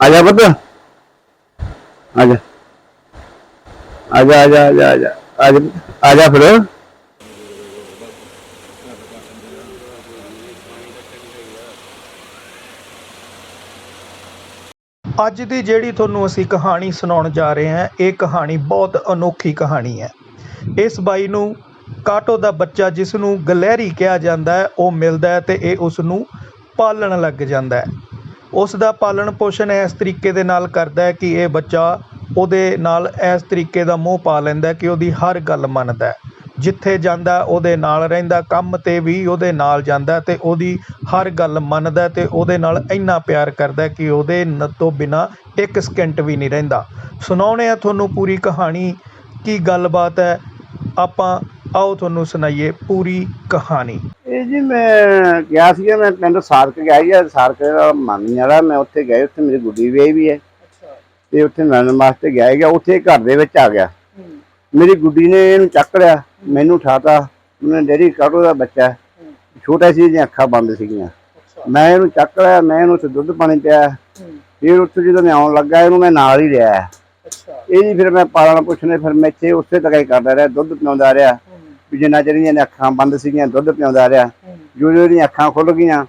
ਆ ਜਾ ਪੁੱਤ। ਆ ਜਾ। ਆ ਜਾ ਆ ਜਾ ਆ ਜਾ ਆ ਜਾ। ਆ ਜਾ ਫਿਰ। ਅੱਜ ਦੀ ਜਿਹੜੀ ਤੁਹਾਨੂੰ ਅਸੀਂ ਕਹਾਣੀ ਸੁਣਾਉਣ ਜਾ ਰਹੇ ਹਾਂ, ਇਹ ਕਹਾਣੀ ਬਹੁਤ ਅਨੋਖੀ ਕਹਾਣੀ ਹੈ। ਇਸ ਬਾਈ ਨੂੰ ਕਾਟੋ ਦਾ ਬੱਚਾ ਜਿਸ ਨੂੰ ਗਲਹਿਰੀ ਕਿਹਾ ਜਾਂਦਾ ਹੈ, ਉਹ ਮਿਲਦਾ ਹੈ ਤੇ ਇਹ ਉਸ ਨੂੰ ਪਾਲਣ ਲੱਗ ਜਾਂਦਾ ਹੈ। ਉਸ ਦਾ ਪਾਲਣ ਪੋਸ਼ਣ ਇਸ ਤਰੀਕੇ ਦੇ ਨਾਲ ਕਰਦਾ ਹੈ ਕਿ ਇਹ ਬੱਚਾ ਉਹਦੇ ਨਾਲ ਇਸ ਤਰੀਕੇ ਦਾ ਮੋਹ ਪਾ ਲੈਂਦਾ ਕਿ ਉਹਦੀ ਹਰ ਗੱਲ ਮੰਨਦਾ ਜਿੱਥੇ ਜਾਂਦਾ ਉਹਦੇ ਨਾਲ ਰਹਿੰਦਾ, ਕੰਮ ਤੇ ਵੀ ਉਹਦੇ ਨਾਲ ਜਾਂਦਾ ਤੇ ਉਹਦੀ ਹਰ ਗੱਲ ਮੰਨਦਾ ਤੇ ਉਹਦੇ ਨਾਲ ਇੰਨਾ ਪਿਆਰ ਕਰਦਾ ਕਿ ਉਹਦੇ ਨ ਤੋਂ ਬਿਨਾ ਇੱਕ ਸਕਿੰਟ ਵੀ ਨਹੀਂ ਰਹਿੰਦਾ। ਸੁਣਾਉਣੇ ਆ ਤੁਹਾਨੂੰ ਪੂਰੀ ਕਹਾਣੀ ਕੀ ਗੱਲਬਾਤ ਹੈ। ਆਪਾਂ ਆਓ ਤੁਹਾਨੂੰ ਸੁਣਾਈਏ ਪੂਰੀ ਕਹਾਣੀ। ਇਹ ਜੀ ਮੈਂ ਗਿਆ ਸੀਗਾ ਮੈਂ ਪਿੰਡ ਸਾਰਕ ਗਿਆ ਸੀ ਸਾਰਕ ਦਾ ਮਾਮੀ ਵਾਲਾ ਮੈਂ ਉੱਥੇ ਗਿਆ ਉੱਥੇ ਮੇਰੀ ਗੁੱਡੀ ਵੀ ਵੀ ਹੈ। ਤੇ ਉੱਥੇ ਮਿਲਣ ਵਾਸਤੇ ਗਿਆ ਸੀਗਾ ਉੱਥੇ ਘਰ ਦੇ ਵਿੱਚ ਆ ਗਿਆ। ਮੇਰੀ ਗੁੱਡੀ ਨੇ ਇਹਨੂੰ ਚੱਕ ਲਿਆ ਮੈਨੂੰ ਉਠਾਤਾ ਉਹਨੇ ਡੈਡੀ ਕਾਟੋ ਦਾ ਬੱਚਾ। ਛੋਟਾ ਸੀ ਜਿਹਦੀਆਂ ਅੱਖਾਂ ਬੰਦ ਸੀਗੀਆਂ। ਮੈਂ ਇਹਨੂੰ ਚੱਕ ਲਿਆ ਮੈਂ ਇਹਨੂੰ ਉੱਥੇ ਦੁੱਧ ਪਾਣੀ ਪਿਆ। ਫਿਰ ਉੱਥੇ ਜਦੋਂ ਮੈਂ ਆਉਣ ਲੱਗਾ ਇਹਨੂੰ ਮੈਂ ਨਾਲ ਹੀ ਲਿਆ ਇਹ ਜੀ ਫਿਰ ਮੈਂ ਪਾਲਣਾ ਪੁੱਛਣੇ ਫਿਰ ਮੈਂ ਇੱਥੇ ਉਸੇ ਤੱਕ ਹੀ ਕਰਦਾ ਰਿਹਾ ਦੁੱਧ ਪਿਆਉਂਦਾ ਰਿਹਾ। ਵੀ ਜਿੰਨਾ ਚਿਰ ਇਹਦੀਆਂ ਅੱਖਾਂ ਬੰਦ ਸੀਗੀਆਂ ਦੁੱਧ ਪਿਆਉਂਦਾ ਰਿਹਾ ਜੋ ਜੋ ਇਹਦੀਆਂ ਅੱਖਾਂ ਖੁੱਲ ਗਈਆਂ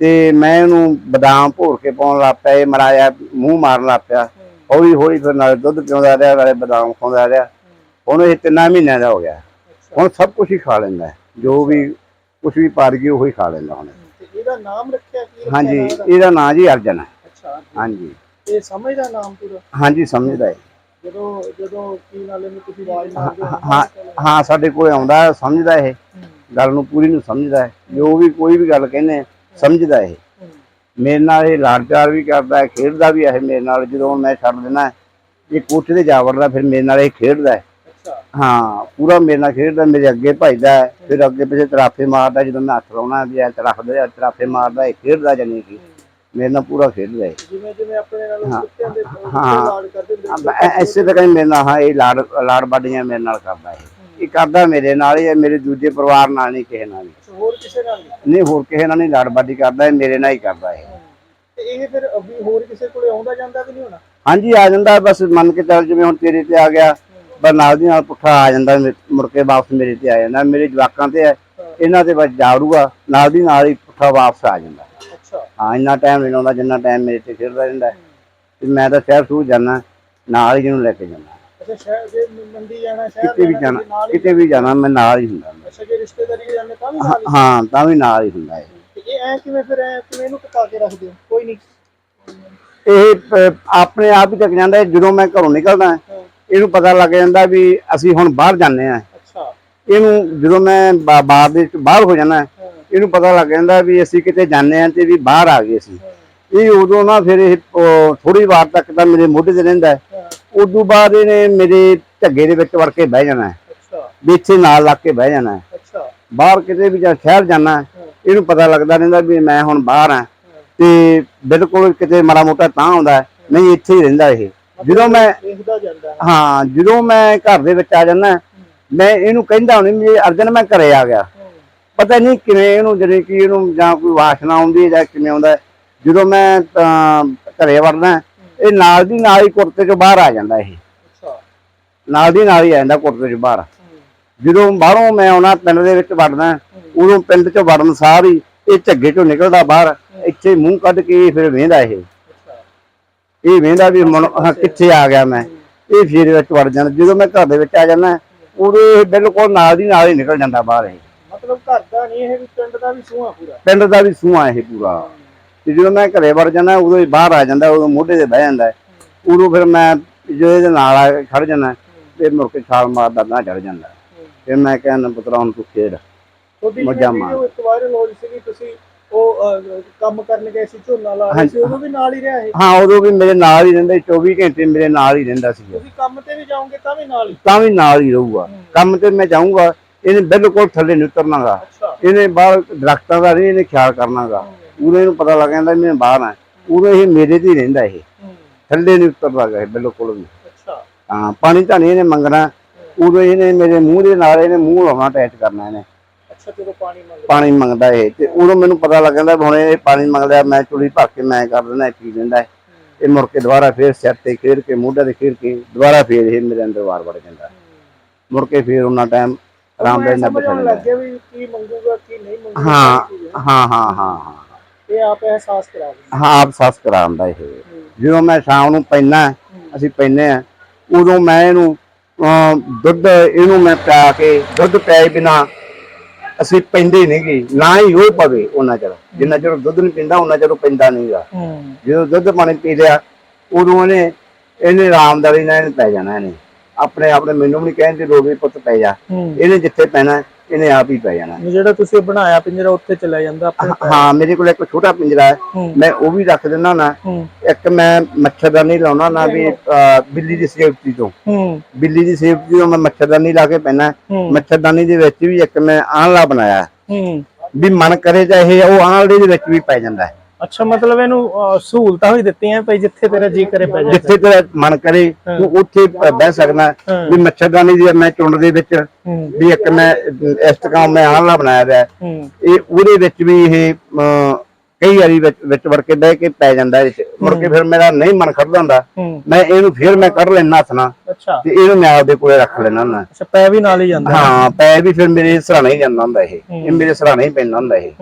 ਤੇ ਮੈਂ ਇਹਨੂੰ ਬਦਾਮ ਭੋਰ ਕੇ ਪਾਉਣ ਲੱਗ ਪਿਆ ਇਹ ਮਰਾਇਆ ਮੂੰਹ ਮਾਰਨ ਲੱਗ ਪਿਆ। ਹੌਲੀ ਹੌਲੀ ਫਿਰ ਨਾਲੇ ਦੁੱਧ ਪਿਆਉਂਦਾ ਰਿਹਾ ਨਾਲੇ ਬਦਾਮ ਖਾਉਂਦਾ ਰਿਹਾ। ਹੁਣ ਇਹ ਤਿੰਨਾਂ ਮਹੀਨਿਆਂ ਦਾ ਹੋ ਗਿਆ। ਹੁਣ ਸਭ ਕੁਝ ਹੀ ਖਾ ਲੈਂਦਾ। ਜੋ ਵੀ ਕੁਝ ਵੀ ਪਾਰ ਗਈ ਉਹ ਹੀ ਖਾ ਲੈਂਦਾ ਹੁਣ। ਇਹਦਾ ਨਾਮ ਰੱਖਿਆ ਕੀ ਹਾਂਜੀ ਇਹਦਾ ਨਾਂ ਜੀ ਅਰਜਨ ਹੈ। ਅੱਛਾ। ਹਾਂਜੀ। ਇਹ ਸਮਝਦਾ ਨਾਮ ਪੂਰਾ? ਹਾਂਜੀ ਸਮਝਦਾ ਹੈ। ਜਦੋਂ ਜਦੋਂ ਕੀ ਨਾਲੇ ਨੂੰ ਤੁਸੀਂ ਆਵਾਜ਼ ਹਾਂ ਹਾਂ ਸਾਡੇ ਕੋਲ ਆਉਂਦਾ ਹੈ, ਸਮਝਦਾ ਇਹ। ਗੱਲ ਨੂੰ ਪੂਰੀ ਨੂੰ ਸਮਝਦਾ ਹੈ। ਜੋ ਵੀ ਕੋਈ ਵੀ ਗੱਲ ਕਹਿੰਦੇ ਸਮਝਦਾ ਇਹ। ਮੇਰੇ ਨਾਲ ਇਹ ਲਾਡ ਪਿਆਰ ਵੀ ਕਰਦਾ ਹੈ ਖੇਡਦਾ ਵੀ ਹੈ ਮੇਰੇ ਨਾਲ ਜਦੋਂ ਮੈਂ ਛੱਡ ਦਿੰਦਾ ਇਹ ਕੋਠੇ ਤੇ ਜਾ ਵੜਦਾ ਫਿਰ ਮੇਰੇ ਨਾਲ ਇਹ ਖੇਡਦਾ ਹੈ। ਅੱਛਾ। ਹਾਂ ਪੂਰਾ ਮੇਰੇ ਨਾਲ ਖੇਡਦਾ ਮੇਰੇ ਅੱਗੇ ਭਜਦਾ ਹੈ, ਫਿਰ ਅੱਗੇ ਪਿੱਛੇ ਤਰਾਫੇ ਮਾਰਦਾ ਜਦੋਂ ਮੈਂ ਹੱਥ ਲਾਉਣਾ ਵੀ ਇਹ ਤਰਾਫੇ ਮਾਰਦਾ ਇਹ ਖੇਡਦਾ ਜਾਨੀ ਕਿ ਮੇਰੇ ਨਾਲ ਪੂਰਾ ਖੇਡਦਾ ਹੈ। ਜਿਵੇਂ ਜਿਵੇਂ ਆਪਣੇ ਨਾਲ ਹਾਂ, ਕੁੱਤਿਆਂ ਦੇ। ਲਾਡ ਕਰਦੇ ਹੁੰਦੇ ਐਸੇ ਤਰ੍ਹਾਂ ਹੀ ਮੇਰੇ ਨਾਲ ਹਾਂ ਇਹ ਲਾੜ ਲਾੜ ਬਾਡੀਆਂ ਮੇਰੇ ਨਾਲ ਕਰਦਾ ਹੈ। ਇਹ ਕਰਦਾ ਮੇਰੇ ਨਾਲ ਹੀ ਹੈ ਮੇਰੇ ਦੂਜੇ ਪਰਿਵਾਰ ਨਾਲ ਨਹੀਂ ਕਿਸੇ ਨਾਲ ਨਹੀਂ। ਹੋਰ ਕਿਸੇ ਨਾਲ ਨਹੀਂ? ਨਹੀਂ ਹੋਰ ਕਿਸੇ ਨਾਲ ਨਹੀਂ ਲਾੜ ਬਾਡੀ ਕਰਦਾ ਹੈ ਮੇਰੇ ਨਾਲ ਹੀ ਕਰਦਾ ਹੈ। ਤੇ ਇਹ ਫਿਰ ਅਭੀ ਹੋਰ ਕਿਸੇ ਕੋਲੇ ਆਉਂਦਾ ਜਾਂਦਾ ਕਿ ਨਹੀਂ ਹੋਣਾ? ਹਾਂਜੀ ਆ ਜਾਂਦਾ ਬਸ ਮੰਨ ਕੇ ਚੱਲ ਜਿਵੇਂ ਹੁਣ ਤੇਰੇ ਤੇ ਆ ਗਿਆ ਬਸ ਨਾਲ ਦੀ ਨਾਲ ਪੁੱਠਾ ਆ ਜਾਂਦਾ ਮੁੜ ਕੇ ਵਾਪਸ ਮੇਰੇ ਤੇ ਆ ਜਾਂਦਾ ਮੇਰੇ ਜਵਾਕਾਂ ਤੇ ਹੈ। ਇਹਨਾਂ ਤੇ ਬਸ ਜਾੜੂਗਾ ਨਾਲ ਦੀ ਨਾਲ ਹੀ ਪੁੱਠਾ ਵਾਪਸ ਆ ਜਾਂਦਾ। ਅੱਛਾ। ਹਾਂ ਇੰਨਾ ਟਾਈਮ ਨਹੀਂ ਲਾਉਂਦਾ ਜਿੰਨਾ ਟਾਈਮ ਮੇਰੇ ਤੇ ਖੇਡਦਾ ਰਹਿੰਦਾ ਹੈ। ਤੇ ਮੈਂ ਤਾਂ ਸ਼ਹਿਰ ਸੂ ਜਾਣਾ ਨਾਲ ਹੀ ਇਹਨੂੰ ਲੈ ਕੇ ਜਾਣਾ। ਅੱਛਾ ਸ਼ਹਿਰ ਜੇ ਮੰਡੀ ਜਾਣਾ ਸ਼ਹਿਰ ਕਿਤੇ ਵੀ ਜਾਣਾ, ਤੁਸੀਂ ਨਾਲ ਹੀ ਕਿਤੇ ਵੀ ਜਾਣਾ ਮੈਂ ਨਾਲ ਹੀ ਹੁੰਦਾ। ਅੱਛਾ ਜੇ ਰਿਸ਼ਤੇਦਾਰੀ ਜਾਂਦੇ ਤਾਂ ਵੀ ਨਾਲ ਹੀ ਹਾਂ ਤਾਂ ਵੀ ਨਾਲ ਹੀ ਹੁੰਦਾ ਹੈ ਤੇ ਇਹ ਐ ਕਿਵੇਂ ਫਿਰ ਐ ਕਿਵੇਂ ਇਹਨੂੰ ਟਿਕਾ ਕੇ ਰੱਖਦੇ ਹੋ? ਕੋਈ ਨਹੀਂ ਇਹ ਅਹ, ਆਪਣੇ ਆਪ ਹੀ ਟਕ ਜਾਂਦਾ ਹੈ ਜਦੋਂ ਮੈਂ ਘਰੋਂ ਨਿਕਲਦਾ ਹਾਂ, ਇਹਨੂੰ ਪਤਾ ਲੱਗ ਜਾਂਦਾ ਵੀ ਅਸੀਂ ਹੁਣ ਬਾਹਰ ਜਾਂਦੇ ਆ ਅੱਛਾ। ਇਹਨੂੰ ਜਦੋਂ ਮੈਂ ਬਾ- ਬਾਹਰ ਦੇ ਬਾਹਰ ਹੋ ਜਾਣਾ ਇਹਨੂੰ ਪਤਾ ਲੱਗ ਜਾਂਦਾ ਵੀ ਅਸੀਂ ਕਿਤੇ ਜਾਂਦੇ ਆ ਤੇ ਵੀ ਬਾਹਰ ਆ ਗਏ ਸੀ ਇਹ ਉਦੋਂ ਨਾ ਫਿਰ ਇਹ ਥੋੜੀ ਵਾਰ ਤੱਕ ਤਾਂ ਮੇਰੇ ਮੋਢੇ ਤੇ ਰਹਿੰਦਾ ਉਦੋਂ ਬਾਅਦ ਇਹਨੇ ਮੇਰੇ ਝੱਗੇ ਦੇ ਵਿੱਚ ਵੜ ਕੇ ਬਹਿ ਜਾਣਾ ਅੱਛਾ। ਵੀ ਇੱਥੇ ਨਾਲ ਲੱਗ ਕੇ ਬਹਿ ਜਾਣਾ ਅੱਛਾ। ਬਾਹਰ ਕਿਤੇ ਵੀ ਜਾਂ ਸ਼ਹਿਰ ਜਾਣਾ ਇਹਨੂੰ ਪਤਾ ਲੱਗਦਾ ਰਹਿੰਦਾ ਵੀ ਮੈਂ ਹੁਣ ਬਾਹਰ ਆ ਤੇ ਬਿਲਕੁਲ ਕਿਤੇ ਮਾੜਾ ਮੋਟਾ ਤਾਂ ਆਉਂਦਾ ਨਹੀਂ ਇੱਥੇ ਹੀ ਰਹਿੰਦਾ ਇਹ। ਜਦੋਂ ਮੈਂ। ਹਾਂ। ਜਦੋਂ ਮੈਂ ਘਰ ਦੇ ਵਿੱਚ ਆ ਜਾਂਦਾ ਮੈਂ ਇਹਨੂੰ ਕਹਿੰਦਾ ਹੁਣੀ ਵੀ ਅਰਜਨ ਮੈਂ ਘਰੇ ਆ ਗਿਆ। ਪਤਾ ਨਹੀਂ ਕਿਵੇਂ ਇਹਨੂੰ ਜਿਹੜੇ ਕਿ ਇਹਨੂੰ ਜਾਂ ਕੋਈ ਵਾਸ਼ਨਾ ਆਉਂਦੀ ਹੈ ਜਾਂ ਕਿਵੇਂ ਆਉਂਦਾ। ਜਦੋਂ ਮੈਂ ਘਰੇ ਵੜਦਾ ਇਹ ਨਾਲ ਦੀ ਨਾਲ ਹੀ ਕੁਰਤੇ ਚੋਂ ਬਾਹਰ ਆ ਜਾਂਦਾ ਇਹ। ਨਾਲ ਦੀ ਨਾਲ ਹੀ ਆ ਜਾਂਦਾ ਕੁਰਤੇ ਚੋਂ ਬਾਹਰ। ਜਦੋਂ ਬਾਹਰੋਂ ਮੈਂ ਆਉਣਾ ਪਿੰਡ ਦੇ ਵਿੱਚ ਵੜਦਾ ਉਦੋਂ ਪਿੰਡ ਚੋਂ ਵੜਨ ਸਾਰ ਹੀ ਇਹ ਝੱਗੇ ਚੋਂ ਨਿਕਲਦਾ ਬਾਹਰ ਇੱਥੇ ਮੂੰਹ ਕੱਢ ਕੇ ਫਿਰ ਵੇਂਦਾ ਇਹ। ਇਹ ਵੇਂਦਾ ਵੀ ਹੁਣ ਆਹ ਕਿੱਥੇ ਆ ਗਿਆ ਮੈਂ। ਇਹ ਫਿਰ ਵਿੱਚ ਵੜ ਜਾਂਦਾ। ਜਦੋਂ ਮੈਂ ਘਰ ਦੇ ਵਿੱਚ ਆ ਜਾਂਦਾ ਉਦੋਂ ਇਹ ਬਿਲਕੁਲ ਨਾਲ ਦੀ ਨਾਲ ਹੀ ਨਿਕਲ ਜਾਂਦਾ ਬਾਹਰ ਇਹ। ਮਤਲਬ ਘਰ ਦਾ ਨਹੀਂ ਇਹ ਵੀ ਪਿੰਡ ਦਾ ਵੀ ਸੂਹਾ ਪੂਰਾ। ਪਿੰਡ ਦਾ ਵੀ ਸੂਹਾ ਇਹ ਪੂਰਾ। ਤੇ ਜਦੋਂ ਮੈਂ ਘਰੇ ਵੜ ਜਾਂਦਾ ਉਦੋਂ ਹੀ ਬਾਹਰ ਆ ਜਾਂਦਾ ਉਦੋਂ ਮੋਢੇ ਤੇ ਬਹਿ ਜਾਂਦਾ। ਉਦੋਂ ਫਿਰ ਮੈਂ ਜਦੋਂ ਇਹਦੇ ਨਾਲ ਆ ਖੜ ਜਾਂਦਾ ਤੇ ਮੁੜ ਕੇ ਛਾਲ ਮਾਰਦਾ ਨਾ ਚੜ ਜਾਂਦਾ। ਫਿਰ ਮੈਂ ਕਹਿੰਦਾ ਪੁੱਤਰਾ ਹੁਣ ਤੂੰ ਖੇਡ। ਇੱਕ ਵਾਇਰਲ ਹੋ ਸੀਗੀ ਤੁਸੀਂ ਉਹ ਕੰਮ ਕਰਨ ਗਏ ਸੀ ਝੋਨਾ ਲਾ ਰਹੇ ਸੀ ਉਦੋਂ ਵੀ ਨਾਲ ਹੀ ਰਿਹਾ ਇਹ? ਹਾਂ ਉਦੋਂ ਵੀ ਮੇਰੇ ਨਾਲ ਹੀ ਰਹਿੰਦਾ ਸੀ, 24 ਘੰਟੇ ਮੇਰੇ ਨਾਲ ਹੀ ਰਹਿੰਦਾ ਸੀ ਤੁਸੀਂ ਕੰਮ ਤੇ ਵੀ ਜਾਓਗੇ ਤਾਂ ਵੀ ਨਾਲ ਹੀ? ਤਾਂ ਵੀ ਨਾਲ ਹੀ ਰਹੂਗਾ। ਕੰਮ ਤੇ ਮੈਂ ਜਾਊਂਗਾ ਇਹਨੇ ਬਿਲਕੁਲ ਥੱਲੇ ਨਹੀਂ ਉਤਰਨਾਗਾ। ਇਹਨੇ ਬਾਹਰ ਦਰਖਤਾਂ ਦਾ ਨਹੀਂ ਇਹਨੇ ਖਿਆਲ ਕਰਨਾਗਾ। ਉਦੋਂ ਇਹਨੂੰ ਪਤਾ ਲੱਗ ਜਾਂਦਾ ਮੈਂ ਬਾਹਰ ਆ। ਉਦੋਂ ਇਹ ਮੇਰੇ ਤੇ ਹੀ ਰਹਿੰਦਾ ਇਹ। ਥੱਲੇ ਨਹੀਂ ਉਤਰਦਾ ਇਹ ਬਿਲਕੁਲ ਵੀ। ਅੱਛਾ। ਹਾਂ ਪਾਣੀ ਤਾਂ ਨਹੀਂ ਇਹਨੇ ਮੰਗਣਾ। ਉਦੋਂ ਇਹਨੇ ਮੇਰੇ ਮੂੰਹ ਦੇ ਨਾਲ ਇਹਨੇ ਮੂੰਹ ਲਾਉਣਾ ਅਟੈਚ ਕਰਨਾ ਇਹਨੇ। ਅੱਛਾ ਜਦੋਂ ਪਾਣੀ ਮੰਗਦੇ। ਪਾਣੀ ਮੰਗਦਾ ਇਹ ਤੇ ਉਦੋਂ ਮੈਨੂੰ ਪਤਾ ਲੱਗ ਜਾਂਦਾ ਹੁਣ ਇਹ ਪਾਣੀ ਮੰਗਦਾ ਮੈਂ ਚੁਲੀ ਭਰ ਕੇ ਮੈਂ ਕਰ ਦਿੰਦਾ ਪੀ ਲੈਂਦਾ ਹੈ। ਇਹ ਮੁੜ ਕੇ ਦੁਬਾਰਾ ਫੇਰ ਸਿਰ ਤੇ ਖੇਡ ਕੇ ਮੋਢੇ ਤੇ ਖੇਡ ਕੇ ਦੁਬਾਰਾ ਫੇਰ ਇਹ ਮੇਰੇ ਅੰਦਰ ਵਾਰ ਵੜ ਜਾਂਦਾ ਮੁੜ ਕੇ ਫੇਰ ਉਹਨਾਂ ਟਾਈਮ ਆਰਾਮ ਨਾਲ ਨਾ ਬੈਠਾ ਲੱਗ ਗਿਆ ਵੀ ਕੀ ਮੰਗੂਗਾ ਕੀ ਨਹੀਂ ਮੰਗੂਗਾ ਹਾਂ ਹਾਂ ਹਾਂ ਹਾਂ ਹਾਂ ਇਹ ਆਪ ਅਹਿਸਾਸ ਕਰਾ ਦਿੰਦਾ। ਹਾਂ ਆਪ ਸਾਸ ਕਰਾਉਂਦਾ ਇਹ। ਜਦੋਂ ਮੈਂ ਸ਼ਾਮ ਨੂੰ ਪੈਣਾ ਅਸੀਂ ਪੈਨੇ ਆ ਉਦੋਂ ਮੈਂ ਇਹਨੂੰ ਦੁੱਧ ਇਹਨੂੰ ਮੈਂ ਪਿਆ ਕੇ ਦੁੱਧ ਪਿਆਏ ਬਿਨਾ ਅਸੀਂ ਪੈਂਦੇ ਨਹੀਂਗੇ ਨਾ ਹੀ ਉਹ ਪਵੇ ਉਹਨਾਂ ਚਿਰ। ਜਿੰਨਾ ਚਿਰ ਦੁੱਧ ਨਹੀਂ ਪੀਂਦਾ ਉਹਨਾਂ ਚਿਰ ਪੈਂਦਾ ਨਹੀਂਗਾ ਜਦੋਂ ਦੁੱਧ ਪਾਣੀ ਪੀ ਲਿਆ ਉਦੋਂ ਇਹਨੇ ਇਹਨੇ ਆਰਾਮਦਾਰੀ ਨਾਲ ਪੈ ਜਾਣਾ ਇਹਨੇ। ਆਪਣੇ ਆਪਣੇ ਮੈਨੂੰ ਵੀ ਨਹੀਂ ਕਹਿੰਦੇ ਰੋਵੇ ਪੁੱਤ ਪੈ ਜਾ। ਇਹਨੇ ਜਿੱਥੇ ਪੈਣਾ ਇਹਨੇ ਆਪ ਹੀ ਪੈ ਜਾਣਾ। ਜਿਹੜਾ ਤੁਸੀਂ ਬਣਾਇਆ ਪਿੰਜਰਾ ਉੱਥੇ ਚਲਾ ਜਾਂਦਾ ਆਪਣੇ ਹਾਂ ਮੇਰੇ ਕੋਲ ਇੱਕ ਛੋਟਾ ਪਿੰਜਰਾ ਹੈ। ਮੈਂ ਉਹ ਵੀ ਰੱਖ ਦਿੰਦਾ ਨਾ। ਇੱਕ ਮੈਂ ਮੱਛਰਦਾਨੀ ਲਾਉਣਾ ਨਾ ਵੀ ਬਿੱਲੀ ਦੀ ਸੇਫਟੀ ਤੋਂ। ਬਿੱਲੀ ਦੀ ਸੇਫਟੀ ਤੋਂ ਮੈਂ ਮੱਛਰਦਾਨੀ ਲਾ ਕੇ ਪੈਣਾ। ਮੱਛਰਦਾਨੀ ਦੇ ਵਿੱਚ ਵੀ ਇੱਕ ਮੈਂ ਆਂਲਾ ਬਣਾਇਆ। ਵੀ ਮਨ ਕਰੇ ਚਾਹੇ ਉਹ ਆਂਲੇ ਦੇ ਵਿੱਚ ਵੀ ਪੈ ਜਾਂਦਾ ਹੈ। ਅੱਛਾ ਮਤਲਬ ਇਹਨੂੰ ਸਹੂਲਤਾਂ ਵੀ ਦਿੱਤੀਆਂ ਭਈ ਜਿੱਥੇ ਤੇਰਾ ਜੀ ਕਰੇ ਪੈ ਜਾ ਜਿੱਥੇ ਤੇਰਾ ਮਨ ਕਰੇ ਤੂੰ ਉੱਥੇ ਬਹਿ ਸਕਦਾ। ਵੀ ਮੱਛਰਦਾਨੀ ਦੀ ਮੈਂ ਚੁੰਡ ਦੇ ਵਿੱਚ ਵੀ ਇੱਕ ਮੈਂ ਇਸ ਤਰ੍ਹਾਂ ਮੈਂ ਆਂਲਾ ਬਣਾਇਆ ਹੈ। ਇਹ ਉਹਦੇ ਵਿੱਚ ਵੀ ਇਹ ਕਈ ਵਾਰੀ ਵਿੱਚ ਵਿੱਚ ਵੜ ਕੇ ਬਹਿ ਕੇ ਪੈ ਜਾਂਦਾ ਇਹ 'ਚ। ਮੁੜ ਕੇ ਫਿਰ ਮੇਰਾ ਨਹੀਂ ਮਨ ਖੜਦਾ ਹੁੰਦਾ। ਮੈਂ ਇਹਨੂੰ ਫਿਰ ਮੈਂ ਕੱਢ ਲੈਣਾ ਹੱਥ ਨਾਲ। ਅੱਛਾ। ਤੇ ਇਹਨੂੰ ਮੈਂ ਆਪਦੇ ਕੋਲੇ ਰੱਖ ਲੈਣਾ ਹੁੰਦਾ। ਅੱਛਾ ਪੈ ਵੀ ਨਾਲ ਹੀ ਜਾਂਦਾ। ਹਾਂ ਪੈ ਵੀ ਫਿਰ ਮੇਰੇ ਸਰਾਣੇ ਹੀ ਜਾਂਦਾ ਹੁੰਦਾ ਇਹ। ਇਹ ਮੇਰੇ ਸਰਾਣੇ ਹੀ ਪੈਂਦਾ ਹੁੰਦਾ ਇਹ।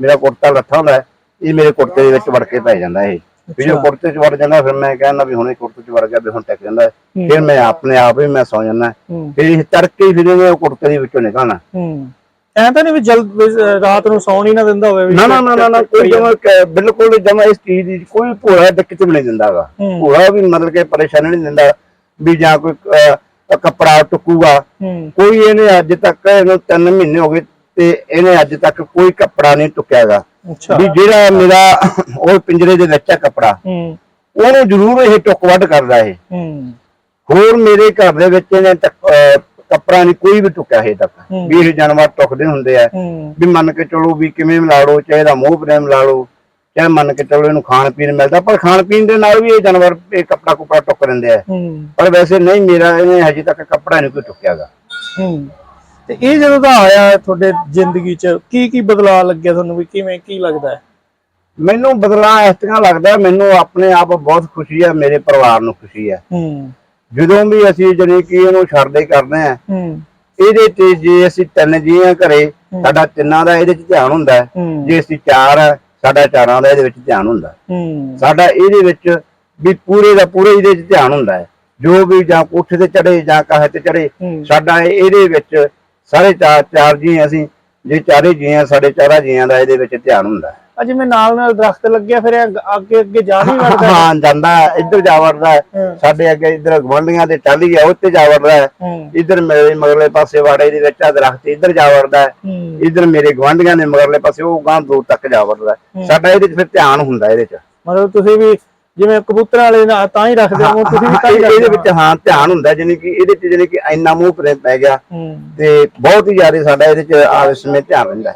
ਮੇਰਾ ਕੁੜਤਾ ਲੱਥਾ ਹੁੰਦਾ। ਇਹ ਮੇਰੇ ਕੁੜਤੇ ਦੇ ਵਿੱਚ ਵੜ ਕੇ ਪੈ ਜਾਂਦਾ ਇਹ। ਵੀ ਜੋ ਕੁੜਤੇ 'ਚ ਵੜ ਜਾਂਦਾ ਫਿਰ ਮੈਂ ਕਹਿੰਦਾ ਵੀ ਹੁਣ ਇਹ ਕੁੜਤੇ 'ਚ ਵੜ ਗਿਆ ਵੀ ਹੁਣ ਟਿਕ ਜਾਂਦਾ। ਫਿਰ ਮੈਂ ਆਪਣੇ ਆਪ ਹੀ ਮੈਂ ਸੌ ਜਾਂਦਾ। ਫਿਰ ਇਹ ਤੜਕੇ ਹੀ ਫਿਰ ਉਹ ਕੁੜਤੇ ਦੇ ਵਿੱਚੋਂ ਨਿਕਲਣਾ। ਐਂ ਤਾਂ ਨਹੀਂ ਵੀ ਜਲਦ ਰਾਤ ਨੂੰ ਸੌਣ ਹੀ ਨਾ ਦਿੰਦਾ ਹੋਵੇ ਵੀ ਨਾ ਨਾ ਨਾ ਨਾ ਕੋਈ ਜਮਾ ਬਿਲਕੁਲ ਜਮਾ ਇਸ ਚੀਜ਼ ਦੀ ਕੋਈ ਭੋਲਾ ਦਿੱਕਤ ਨਹੀਂ ਦਿੰਦਾਗਾ। ਭੋਲਾ ਵੀ ਮਤਲਬ ਕਿ ਪਰੇਸ਼ਾਨੀ ਨਹੀਂ ਦਿੰਦਾ ਵੀ ਜਾਂ ਕੋਈ ਕੱਪੜਾ ਟੁੱਕੂਗਾ। ਕੋਈ ਇਹਨੇ ਅੱਜ ਤੱਕ ਇਹਨੂੰ 3 ਮਹੀਨੇ ਹੋ ਗਏ ਤੇ ਇਹਨੇ ਅੱਜ ਤੱਕ ਕੋਈ ਕੱਪੜਾ ਨਹੀਂ ਟੁੱਕਿਆਗਾ ਅੱਛਾ। ਵੀ ਜਿਹੜਾ ਮੇਰਾ ਉਹ ਪਿੰਜਰੇ ਦੇ ਵਿੱਚ ਹੈ ਕੱਪੜਾ ਹੂੰ। ਉਹਨੂੰ ਜ਼ਰੂਰ ਇਹ ਟੁੱਕ ਵੱਢ ਕਰਦਾ ਇਹ। ਹੂੰ। ਹੋਰ ਮੇਰੇ ਘਰ ਦੇ ਵਿੱਚ ਇਹਨੇ ਕੱਪੜਾ ਨਹੀਂ ਕੋਈ ਵੀ ਟੁੱਕਿਆ ਹੈ ਤੱਕ। ਵੀ ਇਹ ਜਾਨਵਰ ਟੁੱਕਦੇ ਹੁੰਦੇ ਆ। ਵੀ ਮੰਨ ਕੇ ਚਲੋ ਵੀ ਕਿਵੇਂ ਮਿਲਾ ਲਓ ਚਾਹੇ ਇਹਦਾ ਮੋਹ ਪ੍ਰੇਮ ਲਾ ਲਓ ਚਾਹੇ ਮੰਨ ਕੇ ਚਲੋ ਇਹਨੂੰ ਖਾਣ ਪੀਣ ਮਿਲਦਾ ਪਰ ਖਾਣ ਪੀਣ ਦੇ ਨਾਲ ਵੀ ਇਹ ਜਾਨਵਰ ਇਹ ਕੱਪੜਾ ਕੁਪੜਾ ਟੁੱਕ ਦਿੰਦੇ ਆ। ਪਰ ਵੈਸੇ ਨਹੀਂ ਮੇਰਾ ਇਹਨੇ ਹਜੇ ਤੱਕ ਕੱਪੜਾ ਨਹੀਂ ਕੋਈ ਟੁੱਕਿਆਗਾ ਹੂੰ। ਤੇ ਇਹ ਜਦੋਂ ਦਾ ਆਇਆ ਤੁਹਾਡੇ ਜ਼ਿੰਦਗੀ 'ਚ ਕੀ ਕੀ ਬਦਲਾਅ ਲੱਗਿਆ ਤੁਹਾਨੂੰ ਵੀ? ਕਿਵੇਂ ਕੀ ਲੱਗਦਾ ਹੈ? ਮੈਨੂੰ ਬਦਲਾਅ ਇਸ ਤਰ੍ਹਾਂ ਲੱਗਦਾ ਮੈਨੂੰ ਆਪਣੇ ਆਪ ਬਹੁਤ ਖੁਸ਼ੀ ਹੈ ਮੇਰੇ ਪਰਿਵਾਰ ਨੂੰ ਖੁਸ਼ੀ ਹੈ। ਹੂੰ। ਜਦੋਂ ਵੀ ਅਸੀਂ ਜਿਹੜੀ ਕਿ ਇਹਨੂੰ ਛੱਡਦੇ ਕਰਦੇ ਆ ਹੂੰ। ਇਹਦੇ ਤੇ ਜੇ ਅਸੀਂ ਤਿੰਨ ਜੀ ਆ ਘਰੇ ਸਾਡਾ ਤਿੰਨਾਂ ਦਾ ਇਹਦੇ 'ਚ ਧਿਆਨ ਹੁੰਦਾ ਜੇ ਅਸੀਂ ਚਾਰ ਆ ਸਾਡਾ ਚਾਰਾਂ ਦਾ ਇਹਦੇ ਵਿੱਚ ਧਿਆਨ ਹੁੰਦਾ ਸਾਡਾ ਇਹਦੇ ਵਿੱਚ ਵੀ ਪੂਰੇ ਦਾ ਪੂਰੇ ਇਹਦੇ 'ਚ ਧਿਆਨ ਹੁੰਦਾ ਹੈ। ਜੋ ਵੀ ਜਾਂ ਕੋਠੇ ਤੇ ਚੜੇ ਜਾਂ ਕਾਹੇ ਤੇ ਚੜੇ ਸਾਡਾ ਇਹ- ਇਹਦੇ ਵਿੱਚ ਸਾਰੇ ਚਾਰ ਚਾਰ ਜੀ ਅਸੀਂ ਜੇ ਚਾਰੇ ਜੀ ਆ ਸਾਡੇ ਚਾਰਾਂ ਜੀਆਂ ਦਾ ਇਹਦੇ ਵਿੱਚ ਧਿਆਨ ਹੁੰਦਾ। ਹੈ। ਅੱਜ ਮੈਂ ਨਾਲ ਨਾਲ ਦਰਖਤ ਲੱਗਿਆ ਫਿਰ ਇਹ ਅੱਗ- ਅੱਗੇ ਅੱਗੇ ਜਾ ਨਹੀਂ ਵੜਦਾ। ਹਾਂ ਜਾਂਦਾ ਹੈ, ਇੱਧਰ ਜਾ ਵੜਦਾ ਹੈ। ਹੂੰ। ਸਾਡੇ ਅੱਗੇ ਇੱਧਰ ਗਵੰਡੀਆਂ ਤੇ ਟਾਲੀ ਹੈ ਉੱਤੇ ਜਾ ਵੜਦਾ ਹੈ। ਹੂੰ। ਇੱਧਰ ਮੇਰੇ ਮਗਰਲੇ ਪਾਸੇ ਵਾੜੇ ਦੇ ਵਿੱਚ ਆ ਦਰਖਤ ਇੱਧਰ ਜਾ ਵੜਦਾ ਹੈ। ਹੂੰ। ਇੱਧਰ ਮੇਰੇ ਗਵਾਂਢੀਆਂ ਦੇ ਮਗਰਲੇ ਪਾਸੇ ਉਹ ਗਾਂ ਦੂਰ ਤੱਕ ਜਾ ਵੜਦਾ ਹੈ। ਸਾਡਾ ਇਹਦੇ 'ਚ ਫਿਰ ਧਿਆਨ ਹੁੰਦਾ ਇਹਦੇ 'ਚ ਮਤਲਬ ਤੁਸੀਂ ਵੀ ਜਿਵੇਂ ਕਬੂਤਰਾਂ ਵਾਲੇ ਨਾਲ ਤਾਂ ਹੀ ਰੱਖਦੇ ਹੋ ਤੁਸੀਂ ਵੀ ਤਾਂ ਹੀ ਇਹਦੇ ਵਿੱਚ ਹਾਂ ਧਿਆਨ ਹੁੰਦਾ ਜਾਨੀ ਕਿ ਇਹਦੇ 'ਚ ਜਾਨੀ ਕਿ ਇੰਨਾ ਮੂੰਹ ਪੈ ਗਿਆ ਤੇ ਬਹੁਤ ਹੀ ਜ਼ਿਆਦਾ ਸਾਡਾ ਇਹਦੇ 'ਚ ਆਵਿਸ ਵਿੱਚ ਧਿਆਨ ਰਹਿੰਦਾ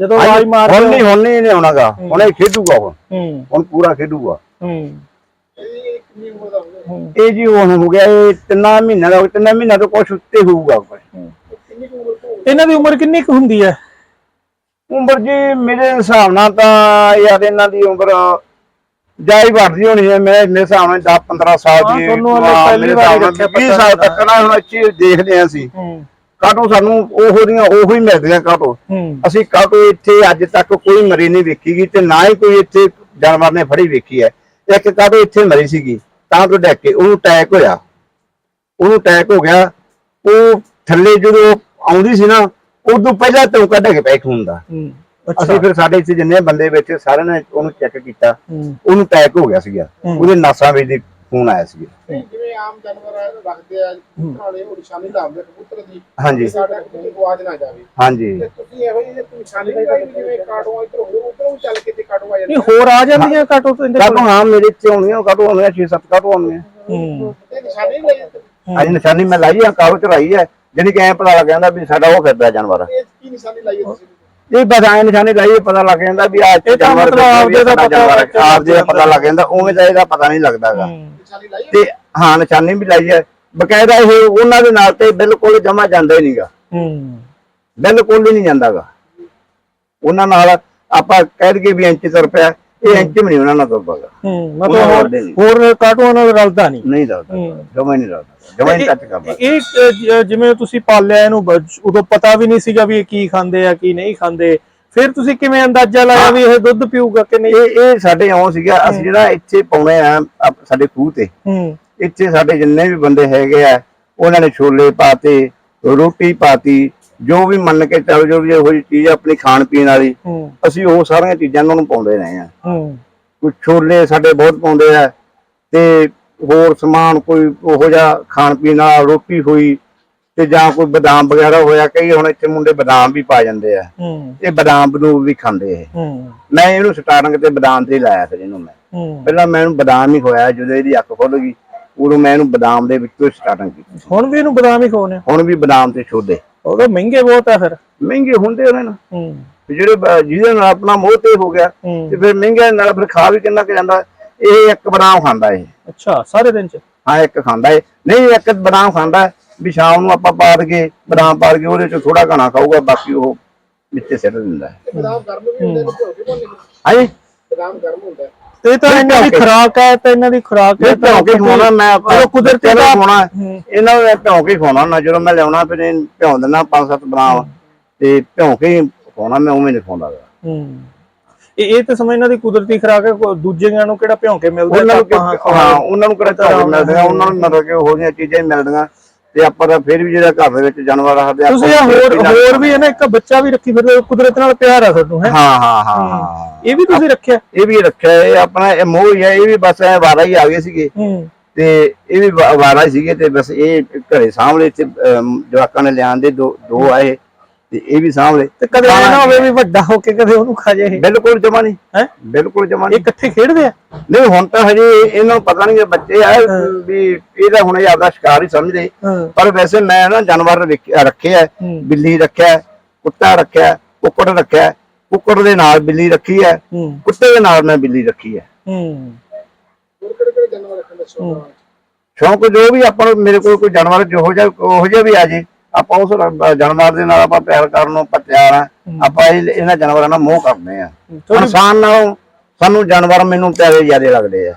ਜਦੋਂ ਆਵਾਜ਼ ਮਾਰ ਹੁਣ ਨਹੀਂ ਹੁਣ ਨਹੀਂ ਆਉਣਾਗਾ ਹੁਣ ਇਹ ਖੇਡੂਗਾ ਹੁਣ ਹੁਣ ਪੂਰਾ ਖੇਡੂਗਾ। ਇਹ ਜੀ ਹੁਣ ਹੋ ਗਿਆ ਇਹ ਤਿੰਨਾਂ ਮਹੀਨਿਆਂ ਦਾ ਤਿੰਨਾਂ ਮਹੀਨਿਆਂ ਤੋਂ ਕੁਛ ਉੱਤੇ ਹੋਊਗਾ ਇਹਨਾਂ ਦੀ ਉਮਰ ਕਿੰਨੀ ਕੁ ਹੁੰਦੀ ਹੈ? ਉਮਰ ਜੀ ਮੇਰੇ ਹਿਸਾਬ ਨਾਲ ਤਾਂ ਯਾਰ ਇਹਨਾਂ ਦੀ ਉਮਰ ਜਾਈ ਵੱਧਦੀ ਹੋਣੀ ਹੈ ਮੈਂ ਮੇਰੇ ਹਿਸਾਬ ਨਾਲ 10 15 ਸਾਲ ਹਾਂ, ਦੀ ਤੁਹਾਨੂੰ ਹਲੇ ਹਾਂ, ਪਹਿਲੀ ਮੇਰੇ ਵਾਰੀ ਹਿਸਾਬ ਨਾਲ ਰੱਖਿਆ 20 ਪਤਾ ਸਾਲ ਲੱਗਾ। ਤੱਕ ਨਾ ਹੁਣ ਅੱਛੀ ਦੇਖਦੇ ਹਾਂ ਅਸੀਂ। ਹੂੰ। ਕਾਟੋ ਸਾਨੂੰ ਉਹੋ ਦੀਆਂ ਉਹੋ ਹੀ ਮਿਲਦੀਆਂ ਕਾਟੋ ਹੂੰ। ਅਸੀਂ ਕਾਟੋ ਇੱਥੇ ਅੱਜ ਤੱਕ ਕੋਈ ਮਰੀ ਨਹੀਂ ਵੇਖੀਗੀ ਤੇ ਨਾ ਹੀ ਕੋਈ ਇੱਥੇ ਜਾਨਵਰ ਨੇ ਫੜੀ ਵੇਖੀ ਹੈ। ਇੱਕ ਕਾਟੋ ਇੱਥੇ ਮਰੀ ਸੀਗੀ ਤਾਂ ਤੋਂ ਡੱਕ ਕੇ ਉਹਨੂੰ ਅਟੈਕ ਹੋਇਆ। ਉਹਨੂੰ ਅਟੈਕ ਹੋ ਗਿਆ। ਉਹ ਥੱਲੇ ਜਦੋਂ ਆਉਂਦੀ ਸੀ ਨਾ ਉਦੋਂ ਪਹਿਲਾਂ ਤੋਂ ਕੱਢ ਕੇ ਪੈ ਖੂਨ ਦਾ। ਹੂੰ। ਅਸੀਂ ਫਿਰ ਸਾਡੇ ਇੱਥੇ ਜਿੰਨੇ ਬੰਦੇ ਵਿੱਚ ਸਾਰਿਆਂ ਨੇ ਉਹਨੂੰ ਚੈੱਕ ਕੀਤਾ। ਉਹਨੂੰ ਅਟੈਕ ਹੋ ਗਿਆ ਸੀਗਾ। ਉਹਦੇ ਨਾਸਾਂ ਵਿੱਚ ਦੀ ਖੂਨ ਆਇਆ ਸੀਗਾ। ਜਿਵੇਂ ਆਮ ਜਾਨਵਰ ਰੱਖਦੇ ਆ ਉਹ ਨਿਸ਼ਾਨੀ ਲਾਉਂਦੇ ਕਬੂਤਰ ਦੀ ਹਾਂਜੀ। ਸਾਡਾ ਕਬੂਤਰ ਗਵਾਚ ਨਾ ਜਾਵੇ। ਹਾਂਜੀ। ਤੇ ਤੁਸੀਂ ਇਹੋ ਜਿਹੀ ਕੋਈ ਨਿਸ਼ਾਨੀ ਲਾਈ ਜਿਵੇਂ ਕਾਟੋ ਇੱਧਰ ਹੋਰ ਉੱਧਰੋਂ ਵੀ ਚੱਲ ਕੇ ਤੇ ਕਾਟੋ ਆ ਨਹੀਂ ਜਾਂਦੇ ਹੋਰ ਆ ਜਾਂਦੀਆਂ ਕਾਟੋ ਤੋਂ ਇਹਦੇ ਕਾਟੋ ਹਾਂ ਮੇਰੇ ਇੱਥੇ ਆਉਣੀਆਂ ਕਾਟੋ ਆਉਣੀਆਂ 6-7 ਕਾਟੋ ਆਉਣੀਆਂ ਹੂੰ। ਇਹ ਨਿਸ਼ਾਨੀ ਲਾਈ ਮੈਂ ਲਾਈ ਆ ਕਾਗਜ਼ ਚੜਾਈ ਹੈ ਜਿਹੜੀ ਕਿ ਐ ਪਤਾ ਲੱਗ ਜਾਂਦਾ ਵੀ ਸਾਡਾ ਉਹ ਫਿਰਦਾ ਜਾਨਵਰ। ਇਹ ਕੀ ਨਿਸ਼ਾਨੀ ਲਾਈ ਹੈ ਤੁਸੀਂ? ਇਹ ਐ ਨਿਸ਼ਾਨੀ ਲਾਈ ਹੈ, ਪਤਾ ਲੱਗ ਜਾਂਦਾ ਵੀ ਆ ਇਹ ਤਾਂ ਮਤਲਬ ਆਪਦੇ ਦਾ ਪਤਾ ਆਪਦੇ ਦਾ ਪਤਾ ਲੱਗ ਜਾਂਦਾ ਉਵੇਂ ਤਾਂ ਇਹਦਾ ਪਤਾ ਨਹੀਂ ਲੱਗਦਾਗਾ? ਤੇ ਹਾਂ ਨਿਸ਼ਾਨੀ ਵੀ ਲਾਈ ਹੈ ਬਕਾਇਦਾ ਇਹ ਉਹਨਾਂ ਦੇ ਨਾਲ ਤੇ ਬਿਲਕੁਲ ਜਮਾ ਜਾਂਦਾ ਹੀ ਨਹੀਂਗਾ। ਹੂੰ। ਬਿਲਕੁਲ ਹੀ ਨਹੀਂ ਜਾਂਦਾਗਾ ਉਹਨਾਂ ਨਾਲ ਆਪਾਂ ਕਹਿ ਦਈਏ ਵੀ ਇੰਚ ਤੁਰ ਪਿਆ। ਇਹ ਇੰਚ ਵੀ ਨਹੀਂ ਉਹਨਾਂ ਨਾਲ ਤੁਰਦਾ ਹੂੰ ਮਤਲਬ ਹੋਰ ਨਹੀਂ। ਹੋਰ ਕਾਟੂਆਂ ਨਾਲ ਰਲਦਾ ਨਹੀਂ। ਨਹੀਂ ਰਲਦਾ ਹੂੰ। ਜਮਾ ਨਹੀਂ ਰਲਦਾ ਜਮਾ ਹੀ ਟੱਚ ਕਰਦਾ। ਇਹ ਅ, ਜ- ਜਿਵੇਂ ਤੁਸੀਂ ਪਾਲਿਆ ਇਹਨੂੰ ਬ- ਉਦੋਂ ਪਤਾ ਵੀ ਨਹੀਂ ਸੀਗਾ ਵੀ ਇਹ ਕੀ ਖਾਂਦੇ ਆ ਕੀ ਨਹੀਂ ਖਾਂਦੇ। ਫਿਰ ਤੁਸੀਂ ਕਿਵੇਂ ਅੰਦਾਜ਼ਾ ਲਾਇਆ ਵੀ ਇਹ ਦੁੱਧ ਪੀਊਗਾ ਕਿ ਨਹੀਂ? ਇਹ ਇਹ ਸਾਡੇ ਆਉਂ ਸੀਗਾ ਅਸੀਂ ਜਿਹੜਾ ਇੱਥੇ ਪਾਉਣੇ ਆ ਆਪ- ਸਾਡੇ ਖੂਹ ਤੇ। ਹੂੰ। ਇੱਥੇ ਸਾਡੇ ਜਿੰਨੇ ਵੀ ਬੰਦੇ ਹੈਗੇ ਆ ਉਹਨਾਂ ਨੇ ਛੋਲੇ ਪਾਤੇ ਰੋਟੀ ਪਾਤੀ ਜੋ ਵੀ ਮੰਨ ਕੇ ਚੱਲ ਜੋ ਵੀ ਇਹੋ ਜਿਹੀ ਚੀਜ਼ ਆ ਆਪਣੀ ਖਾਣ ਪੀਣ ਵਾਲੀ ਅਸੀਂ ਉਹ ਸਾਰੀਆਂ ਚੀਜ਼ਾਂ ਉਹਨਾਂ ਨੂੰ ਪਾਉਂਦੇ ਰਹੇ ਆ ਕੋਈ ਛੋਲੇ ਸਾਡੇ ਬਹੁਤ ਪਾਉਂਦੇ ਆ ਤੇ ਹੋਰ ਸਮਾਨ ਕੋਈ ਉਹੋ ਜਿਹਾ ਖਾਣ ਪੀਣ ਵਾਲਾ ਰੋਟੀ ਹੋਈ ਤੇ ਜਾਂ ਕੋਈ ਬਦਾਮ ਵਗੈਰਾ ਹੋਇਆ ਕਈ ਹੁਣ ਇੱਥੇ ਮੁੰਡੇ ਬਦਾਮ ਵੀ ਪਾ ਜਾਂਦੇ ਆ। ਇਹ ਬਦਾਮ ਬਦੂਮ ਵੀ ਖਾਂਦੇ ਇਹ। ਮੈਂ ਇਹਨੂੰ ਸਟਾਰਟਿੰਗ ਤੇ ਬਦਾਮ ਤੇ ਲਾਇਆ ਫਿਰ ਇਹਨੂੰ ਮੈਂ। ਪਹਿਲਾਂ ਮੈਂ ਇਹਨੂੰ ਬਦਾਮ ਹੀ ਖਵਾਇਆ ਜਦੋਂ ਇਹਦੀ ਅੱਖ ਖੁੱਲ ਗਈ ਉਦੋਂ ਮੈਂ ਇਹਨੂੰ ਬਦਾਮ ਦੇ ਵਿੱਚੋਂ ਸਟਾਰਟਿੰਗ ਕੀਤੀ ਹੁਣ ਵੀ ਇਹਨੂੰ ਬਦਾਮ ਹੀ ਖਵਾਉਣੇ ਹੁਣ ਵੀ ਬਦਾਮ ਤੇ ਛੋਲੇ। ਉਹ ਤਾਂ ਮਹਿੰਗੇ ਬਹੁਤ ਆ ਫਿਰ। ਮਹਿੰਗੇ ਹੁੰਦੇ ਉਹਨਾਂ ਨਾਲ। ਹੂੰ। ਜਿਹੜੇ ਜਿਹਦੇ ਨਾਲ ਆਪਣਾ ਮੋਹ ਤੇ ਹੋ ਗਿਆ ਤੇ ਫਿਰ ਮਹਿੰਗੇ ਨਾਲ ਫਿਰ ਖਾ ਵੀ ਕਿੰਨਾ ਕੁ ਜਾਂਦਾ। ਇਹ ਇੱਕ ਬਦਾਮ ਖਾਂਦਾ ਇਹ। ਅੱਛਾ ਸਾਰੇ ਦਿਨ ਚ? ਹਾਂ ਇੱਕ ਖਾਂਦਾ ਏ ਨਹੀਂ ਇੱਕ ਬਦਾਮ ਖਾਂਦਾ ਵੀ ਸ਼ਾਮ ਨੂੰ ਆਪਾਂ ਪਾ ਕੇ ਬਦਾਮ ਪਾ ਕੇ ਉਹਦੇ ਚ ਥੋੜਾ ਘਣਾ ਖਾਊਗਾ ਬਾਕੀ ਉਹ ਵਿੱਚੇ ਸਿੱਟ ਦਿੰਦਾ ਹੈ। ਬਦਾਮ ਗਰਮ ਵੀ ਹੁੰਦੇ ਨੇ ਨੇ। ਹਾਂਜੀ? ਬਦਾਮ ਗਰਮ ਹੁੰਦਾ ਹੈ। ਇਹ ਤਾਂ ਇਹਨਾਂ ਦੀ ਖੁਰਾਕ ਹੈ ਤਾਂ ਇਹਨਾਂ ਦੀ ਖੁਰਾਕ ਹੈ ਭਿਉਂ ਕੇ ਖਵਾਉਣਾ ਮੈਂ ਆਪਾਂ ਚਲੋ ਕੁਦਰਤੀ ਤਾਂ- ਖਵਾਉਣਾ। ਇਹਨਾਂ ਨੂੰ ਮੈਂ ਭਿਉਂ ਕੇ ਖਵਾਉਣਾ ਹੁੰਦਾ ਜਦੋਂ ਮੈਂ ਲਿਆਉਣਾ ਫਿਰ ਭਿਉਂ ਦਿੰਦਾ ਪੰਜ ਸੱਤ ਬਦਾਮ ਤੇ ਭਿਉਂ ਕੇ ਖਵਾਉਣਾ ਮੈਂ ਉਵੇਂ ਨਹੀਂ ਖਵਾਉਂਦਾ। ਹੂੰ। ਇਹ ਇਹ ਤਾਂ ਸਮਝ ਇਹਨਾਂ ਦੀ ਕੁਦਰਤੀ ਖੁਰਾਕ ਹੈ ਦੂਜਿਆਂ ਨੂੰ ਕਿਹੜਾ ਕੇ ਮਿਲਦਾ ਨੂੰ ਹਾਂ ਉਹਨਾਂ ਨੂੰ ਕਿਹੜਾ ਚਾਹ ਮਿਲਦੀਆਂ ਉਹਨਾਂ ਨੂੰ ਮਤਲਬ ਕਿ ਹੋਰ ਚੀਜ਼ਾਂ ਹੀ ਮਿਲਦੀਆਂ। ਤੇ ਆਪਾਂ ਤਾਂ ਫਿਰ ਵੀ ਜਿਹੜਾ ਘਰ ਦੇ ਵਿੱਚ ਜਾਨਵਰ ਰੱਖਦੇ ਆ ਤੁਸੀਂ ਇਹ ਹੋਰ ਹੋਰ ਵੀ ਹੈ ਨਾ ਇੱਕ ਬੱਚਾ ਵੀ ਰੱਖੀ ਫਿਰਦੇ ਹੋ, ਕੁਦਰਤ ਨਾਲ ਪਿਆਰ ਆ ਤੁਹਾਨੂੰ ਹੈ? ਹਾਂ ਹਾਂ ਹਾਂ ਇਹ ਵੀ ਤੁਸੀਂ ਰੱਖਿਆ? ਇਹ ਵੀ ਰੱਖਿਆ ਇਹ ਆਪਣਾ ਇਹ ਮੋਹ ਹੀ ਹੈ ਇਹ ਵੀ ਬਸ ਐ ਵਾਰਾ ਹੀ ਆ ਗਏ ਸੀਗੇ। ਹੂੰ। ਤੇ ਇਹ ਵੀ ਵਾ- ਵਾਰਾ ਹੀ ਸੀਗੇ ਤੇ ਬਸ ਇਹ ਘਰੇ ਸਾਹਮਣੇ ਇੱਥੇ ਅਮ, ਜਵਾਕਾਂ ਨੇ ਲਿਆਂਦੇ ਦੋ ਦੋ ਆਏ। ਤੇ ਇਹ ਵੀ ਸਾਹਮਣੇ ਤੇ ਕਦੇ ਇਹ ਨਾ ਹੋਵੇ ਵੀ ਵੱਡਾ ਹੋ ਕੇ ਕਦੇ ਉਹਨੂੰ ਖਾ ਜਾਏ ਬਿਲਕੁਲ ਜਮਾ ਨਹੀਂ। ਹੈ? ਬਿਲਕੁਲ ਜਮਾ ਇਹ ਨਹੀਂ। ਇਕੱਠੇ ਖੇਡਦੇ ਆ? ਨਹੀਂ ਹੁਣ ਤਾਂ ਹਜੇ ਇਹਨਾਂ ਨੂੰ ਪਤਾ ਨਹੀਂ ਕਿ ਬੱਚੇ ਆ ਵੀ ਇਹਦਾ ਹੁਣ ਇਹ ਆਪਦਾ ਸ਼ਿਕਾਰ ਹੀ ਸਮਝਦੇ। ਪਰ ਵੈਸੇ ਮੈਂ ਨਾ ਜਾਨਵਰ ਰੱਖ- ਰੱਖੇ ਆ ਹੂੰ। ਬਿੱਲੀ ਰੱਖਿਆ ਕੁੱਤਾ ਰੱਖਿਆ ਕੁੱਕੜ ਰੱਖਿਆ। ਕੁੱਕੜ ਦੇ ਨਾਲ ਬਿੱਲੀ ਰੱਖੀ ਹੈ ਕੁੱਤੇ ਦੇ ਨਾਲ ਮੈਂ ਬਿੱਲੀ ਰੱਖੀ ਹੈ। ਹੂੰ। ਹੋਰ ਕਿਹੜੇ ਕਿਹੜੇ ਜਾਨਵਰ ਰੱਖਣ ਦਾ ਸ਼ੌਕ ਹੈ। ਸ਼ੌਂਕ ਜੋ ਵੀ ਆਪਾਂ ਨੂੰ ਮੇਰੇ ਕੋਲ ਕੋਈ ਜਾਨਵਰ ਜਿਹੋ ਜਿਹਾ ਉਹੋ ਜਿਹਾ ਵੀ ਆ ਜੇ। ਆਪਾਂ ਉਸ ਜਾਨਵਰ ਦੇ ਨਾਲ ਆਪਾਂ ਪਿਆਰ ਕਰਨ ਨੂੰ ਆਪਾਂ ਤਿਆਰ ਆ ਆਪਾਂ ਇਹ- ਇਹਨਾਂ ਜਾਨਵਰਾਂ ਨਾਲ ਮੋਹ ਕਰਦੇ ਆ ਇਨਸਾਨ ਨਾਲੋਂ ਸਾਨੂੰ ਜਾਨਵਰ ਮੈਨੂੰ ਪਿਆਰੇ ਜ਼ਿਆਦੇ ਲੱਗਦੇ ਆ।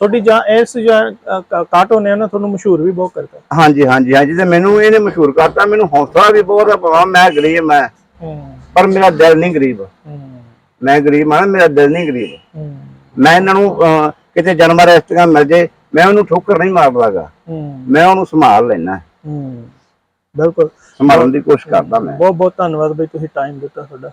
ਤੁਹਾਡੀ ਜਾਂ ਇਸ ਕਾਟੋ ਨੇ ਨਾ ਤੁਹਾਨੂੰ ਮਸ਼ਹੂਰ ਵੀ ਬਹੁਤ ਕਰਤਾ। ਹਾਂਜੀ ਹਾਂਜੀ ਹਾਂਜੀ ਤੇ ਮੈਨੂੰ ਇਹਨੇ ਮਸ਼ਹੂਰ ਕਰਤਾ। ਮੈਨੂੰ ਹੌਸਲਾ ਵੀ ਬਹੁਤ ਆ ਭਾਵੇਂ ਮੈਂ ਗਰੀਬ ਮੈਂ। ਪਰ ਮੇਰਾ ਦਿਲ ਨਹੀਂ ਗਰੀਬ। ਮੈਂ ਗਰੀਬ ਆ ਮੇਰਾ ਦਿਲ ਨਹੀਂ ਗਰੀਬ। ਮੈਂ ਇਹਨਾਂ ਨੂੰ ਕਿਤੇ ਜਾਨਵਰ ਇਸ ਤਰ੍ਹਾਂ ਮਿਲ ਜੇ ਮੈਂ ਉਹਨੂੰ ਠੋਕਰ ਨਹੀਂ ਮਾਰਦਾਗਾ ਮੈਂ ਉਹਨੂੰ ਸੰਭਾਲ ਲੈਣਾ ਬਿਲਕੁਲ। ਸੰਭਾਲਣ ਦੀ ਕੋਸ਼ਿਸ਼ ਕਰਦਾ ਮੈਂ। ਬਹੁਤ ਬਹੁਤ ਧੰਨਵਾਦ ਬਈ ਤੁਸੀਂ ਟਾਈਮ ਦਿੱਤਾ ਤੁਹਾਡਾ